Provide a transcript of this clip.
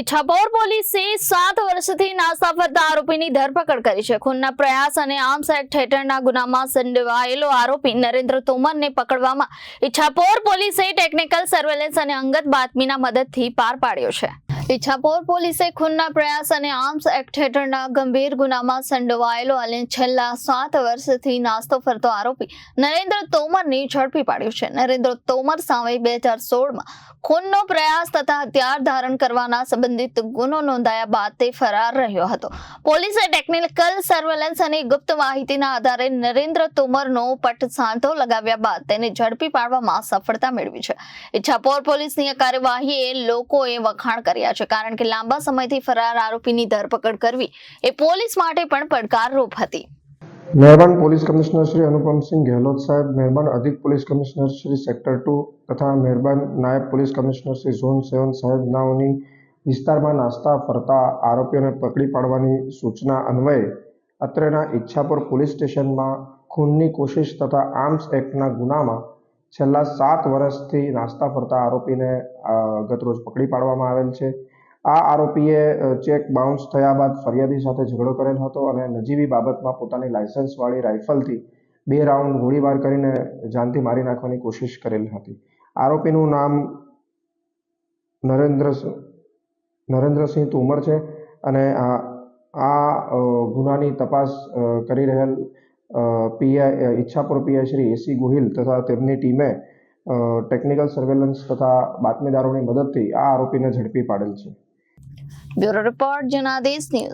ઇચ્છાપોર પોલીસે સાત વર્ષથી નાસ્તા આરોપીની ધરપકડ કરી છે. ખૂનના પ્રયાસ અને આર્મ્સ એક્ટ હેઠળના ગુનામાં સંડોવાયેલો આરોપી નરેન્દ્ર તોમરને પકડવામાં ઇચ્છાપોર પોલીસે ટેકનિકલ સર્વેલન્સ અને અંગત બાતમીના મદદથી પાર પાડ્યો છે. ઇચ્છાપોર પોલીસે ખૂનના પ્રયાસ અને આર્મ્સ એક્ટ હેઠળના ગંભીર ગુનામાં સંડોવાયેલો અને છેલ્લા સાત વર્ષથી નાસ્તો ફરતો આરોપી નરેન્દ્ર તોમરને ઝડપી પાડ્યો છે. નરેન્દ્ર તોમર સામે બે હજાર સોળમાં ખૂનનો પ્રયાસ તથા હથિયાર ધારણ કરવાના સંબંધિત ગુનો નોંધાયા બાદ તે ફરાર રહ્યો હતો. પોલીસે ટેકનિકલ સર્વેલન્સ અને ગુપ્ત માહિતીના આધારે નરેન્દ્ર તોમરનો પટ સાંધો લગાવ્યા બાદ તેને ઝડપી પાડવામાં સફળતા મેળવી છે. ઇચ્છાપોર પોલીસની કાર્યવાહીએ લોકોએ વખાણ કર્યા છે કારણ કે લાંબા સમયથી ફરાર આરોપીની ધરપકડ કરવી એ પોલીસ માટે પણ પડકારરૂપ હતી. મહેરબાન પોલીસ કમિશનર શ્રી અનુપમસિંહ ગેહલોત સાહેબ મહેરબાન અધિક police commissioner Shri sector two તથા મહેરબાન નાયબ police commissioner Shri zone seven સાહેબનાઓની વિસ્તારમાં નાસ્તા, ફરતા, આરોપીઓને પકડી પાડવાની સૂચના અન્વયે અત્રેના ઈચ્છાપુર પોલીસ સ્ટેશનમાં ખૂનની કોશિશ તથા આર્મ્સ એક્ટના ગુનામાં છેલ્લા સાત વર્ષથી નાસ્તા ફરતા આરોપીને ગતરોજ પકડી પાડવામાં આવેલ છે. આ આરોપીએ ચેક બાઉન્સ થયા બાદ ફરિયાદી સાથે ઝઘડો કરેલ હતો અને નજીવી બાબતમાં પોતાની લાયસન્સવાળી રાઇફલથી બે રાઉન્ડ ગોળીબાર કરીને જાનથી મારી નાખવાની કોશિશ કરેલ હતી. આરોપીનું નામ નરેન્દ્ર નરેન્દ્રસિંહ તોમર છે અને આ ગુનાની તપાસ કરી રહેલ PI Ichchhapur PI Shri AC Gohil તથા તેમની ટીમે ટેકનિકલ સર્વેલન્સ તથા બાતમીદારોની મદદથી આ આરોપીને ઝડપી પાડેલ છે. Bureau report Janadesh news.